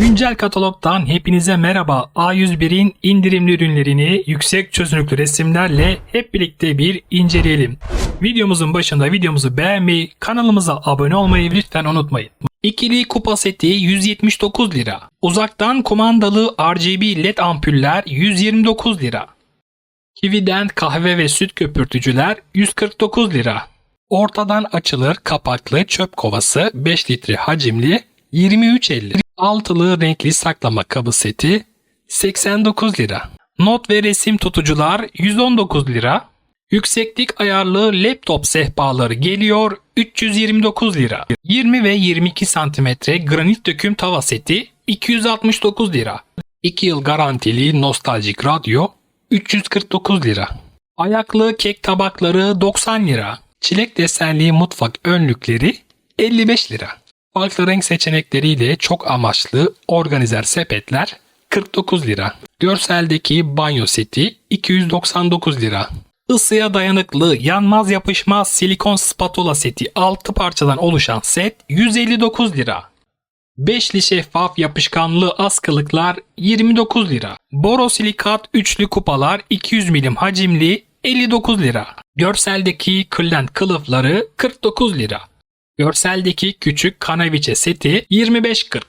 Güncel katalogdan hepinize merhaba. A101'in indirimli ürünlerini yüksek çözünürlüklü resimlerle hep birlikte bir inceleyelim. Videomuzun başında videomuzu beğenmeyi, kanalımıza abone olmayı lütfen unutmayın. İkili kupa seti 179 lira. Uzaktan kumandalı RGB LED ampuller 129 lira. Kiwi'den kahve ve süt köpürtücüler 149 lira. Ortadan açılır kapaklı çöp kovası 5 litre hacimli 23.50. Altılı renkli saklama kabı seti 89 lira. Not ve resim tutucular 119 lira. Yükseklik ayarlı laptop sehpaları geliyor 329 lira. 20 ve 22 cm granit döküm tava seti 269 lira. 2 yıl garantili nostaljik radyo 349 lira. Ayaklı kek tabakları 90 lira. Çilek desenli mutfak önlükleri 55 lira. Farklı renk seçenekleriyle çok amaçlı organizer sepetler 49 lira. Görseldeki banyo seti 299 lira. Isıya dayanıklı, yanmaz yapışmaz silikon spatula seti 6 parçadan oluşan set 159 lira. Beşli şeffaf yapışkanlı askılıklar 29 lira. Borosilikat üçlü kupalar 200 milim hacimli 59 lira. Görseldeki kırlent kılıfları 49 lira. Görseldeki küçük kanaviçe seti 25.40.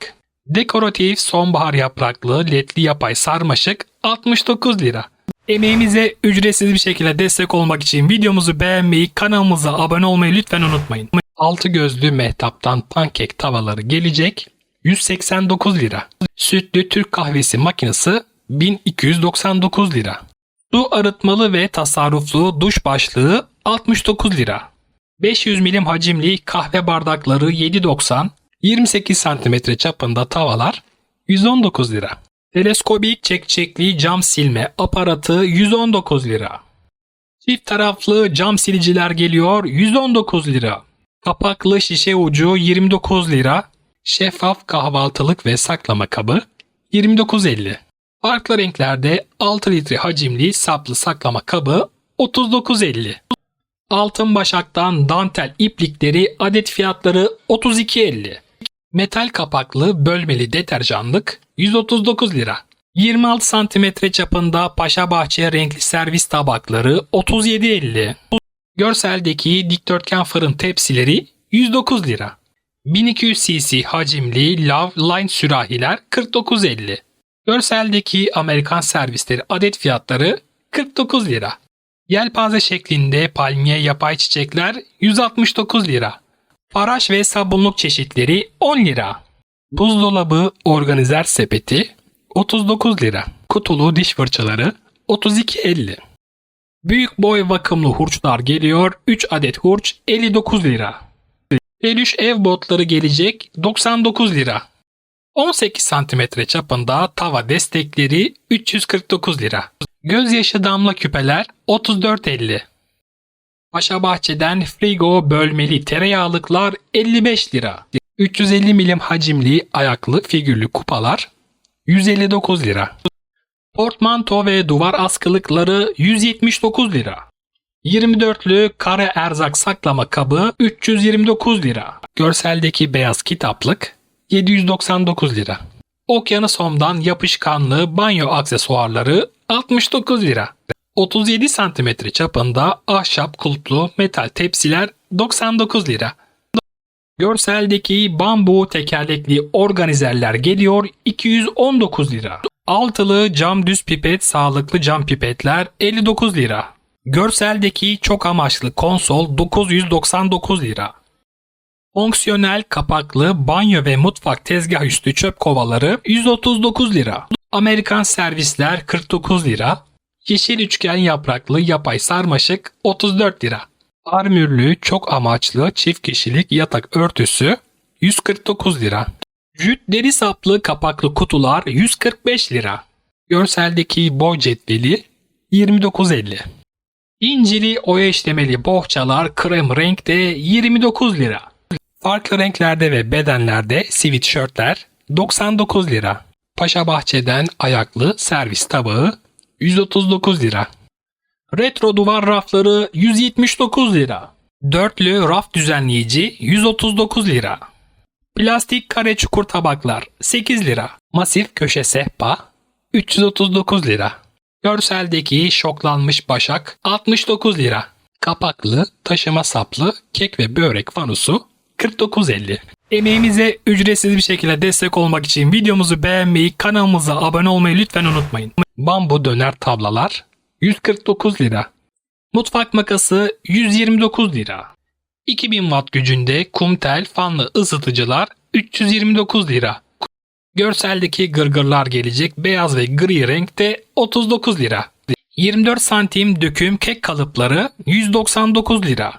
Dekoratif sonbahar yapraklı ledli yapay sarmaşık 69 lira. Emeğimize ücretsiz bir şekilde destek olmak için videomuzu beğenmeyi, kanalımıza abone olmayı lütfen unutmayın. Altı gözlü mehtaptan pankek tavaları gelecek 189 lira. Sütlü Türk kahvesi makinesi 1299 lira. Su arıtmalı ve tasarruflu duş başlığı 69 lira. 500 milim hacimli kahve bardakları 7.90, 28 cm çapında tavalar 119 lira. Teleskobik çekçekli cam silme aparatı 119 lira. Çift taraflı cam siliciler geliyor 119 lira. Kapaklı şişe ucu 29 lira. Şeffaf kahvaltılık ve saklama kabı 29.50. Farklı renklerde 6 litre hacimli saplı saklama kabı 39.50. Altın başaktan dantel iplikleri adet fiyatları 32.50. Metal kapaklı bölmeli deterjanlık 139 lira. 26 santimetre çapında Paşa Bahçe renkli servis tabakları 37.50. Görseldeki dikdörtgen fırın tepsileri 109 lira. 1200 cc hacimli Love Line sürahiler 49.50. Görseldeki Amerikan servisleri adet fiyatları 49 lira. Yelpaze şeklinde palmiye yapay çiçekler 169 lira. Faraş ve sabunluk çeşitleri 10 lira. Buzdolabı organizer sepeti 39 lira. Kutulu diş fırçaları 32.50. Büyük boy vakumlu hurçlar geliyor. 3 adet hurç 59 lira. Peluş ev botları gelecek 99 lira. 18 cm çapında tava destekleri 349 lira. Gözyaşı damla küpeler 34.50. Paşa Bahçe'den frigo bölmeli tereyağlıklar 55 lira. 350 milim hacimli ayaklı figürlü kupalar 159 lira. Portmanto ve duvar askılıkları 179 lira. 24'lü kare erzak saklama kabı 329 lira. Görseldeki beyaz kitaplık 799 lira. Okyanus Home'dan yapışkanlı banyo aksesuarları 69 lira. 37 cm çapında ahşap kulplu metal tepsiler 99 lira. Görseldeki bambu tekerlekli organizerler geliyor 219 lira. Altılı cam düz pipet sağlıklı cam pipetler 59 lira. Görseldeki çok amaçlı konsol 999 lira. Fonksiyonel kapaklı banyo ve mutfak tezgah üstü çöp kovaları 139 lira. Amerikan servisler 49 lira. Yeşil üçgen yapraklı yapay sarmaşık 34 lira. Armürlü çok amaçlı çift kişilik yatak örtüsü 149 lira. Jüt deri saplı kapaklı kutular 145 lira. Görseldeki boy cetveli 29.50. İncili oya işlemeli bohçalar krem renkte 29 lira. Farklı renklerde ve bedenlerde sweatshirtler 99 lira. Paşa Bahçe'den ayaklı servis tabağı 139 lira. Retro duvar rafları 179 lira. Dörtlü raf düzenleyici 139 lira. Plastik kare çukur tabaklar 8 lira. Masif köşe sehpa 339 lira. Görseldeki şoklanmış başak 69 lira. Kapaklı, taşıma saplı, kek ve börek fanusu 49.50. Emeğimize ücretsiz bir şekilde destek olmak için videomuzu beğenmeyi, kanalımıza abone olmayı lütfen unutmayın. Bambu döner tablalar 149 lira. Mutfak makası 129 lira. 2000 watt gücünde kumtel fanlı ısıtıcılar 329 lira. Görseldeki gırgırlar gelecek beyaz ve gri renkte 39 lira. 24 santim döküm kek kalıpları 199 lira.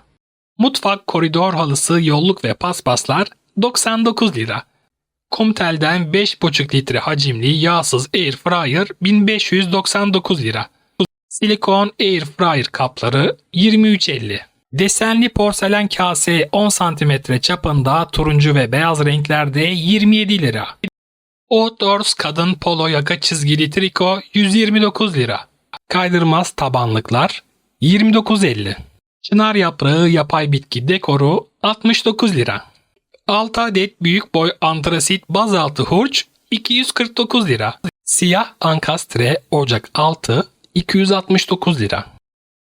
Mutfak koridor halısı yolluk ve paspaslar 99 lira. Kumtel'den 5,5 litre hacimli yağsız air fryer 1599 lira. Silikon air fryer kapları 23.50. Desenli porselen kase 10 cm çapında turuncu ve beyaz renklerde 27 lira. Outdoors kadın polo yaka çizgili triko 129 lira. Kaydırmaz tabanlıklar 29.50. Çınar yaprağı yapay bitki dekoru 69 lira. 6 adet büyük boy antrasit bazaltı hurç 249 lira. Siyah ankastre ocak altı 269 lira.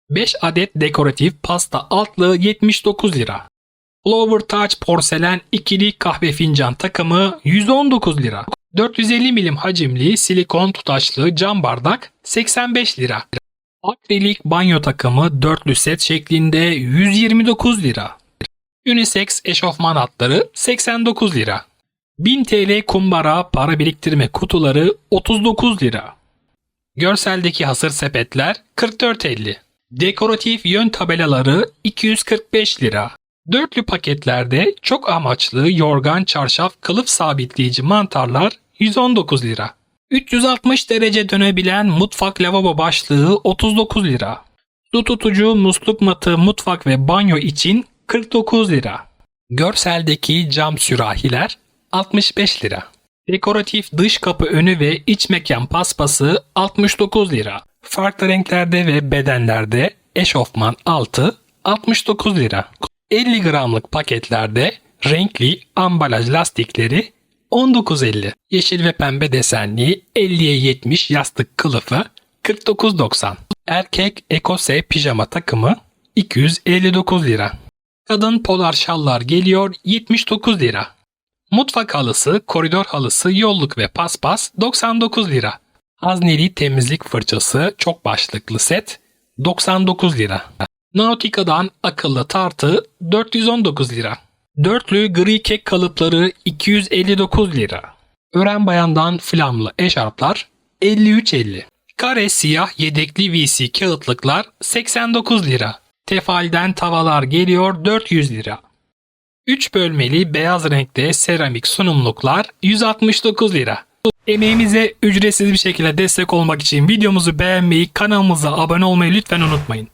5 adet dekoratif pasta altlığı 79 lira. Flower Touch porselen ikili kahve fincan takımı 119 lira. 450 milim hacimli silikon tutaçlı cam bardak 85 lira. Akrilik banyo takımı dörtlü set şeklinde 129 lira. Unisex eşofman hatları 89 lira. 1000 TL kumbara para biriktirme kutuları 39 lira. Görseldeki hasır sepetler 44.50. Dekoratif yön tabelaları 245 lira. Dörtlü paketlerde çok amaçlı yorgan çarşaf kılıf sabitleyici mantarlar 119 lira. 360 derece dönebilen mutfak lavabo başlığı 39 lira. Su tutucu musluk matı mutfak ve banyo için 49 lira. Görseldeki cam sürahiler 65 lira. Dekoratif dış kapı önü ve iç mekan paspası 69 lira. Farklı renklerde ve bedenlerde eşofman altı 69 lira. 50 gramlık paketlerde renkli ambalaj lastikleri 19.50. Yeşil ve pembe desenli 50'ye 70 yastık kılıfı 49.90. Erkek ekose pijama takımı 259 lira. Kadın polar şallar geliyor 79 lira. Mutfak halısı, koridor halısı, yolluk ve paspas 99 lira. Hazneli temizlik fırçası çok başlıklı set 99 lira. Nautica'dan akıllı tartı 419 lira. Dörtlü gri kek kalıpları 259 lira. Ören bayandan flamlı eşarplar 53.50. Kare siyah yedekli VC kağıtlıklar 89 lira. Tefalden tavalar geliyor 400 lira. 3 bölmeli beyaz renkte seramik sunumluklar 169 lira. Emeğimize ücretsiz bir şekilde destek olmak için videomuzu beğenmeyi, kanalımıza abone olmayı lütfen unutmayın.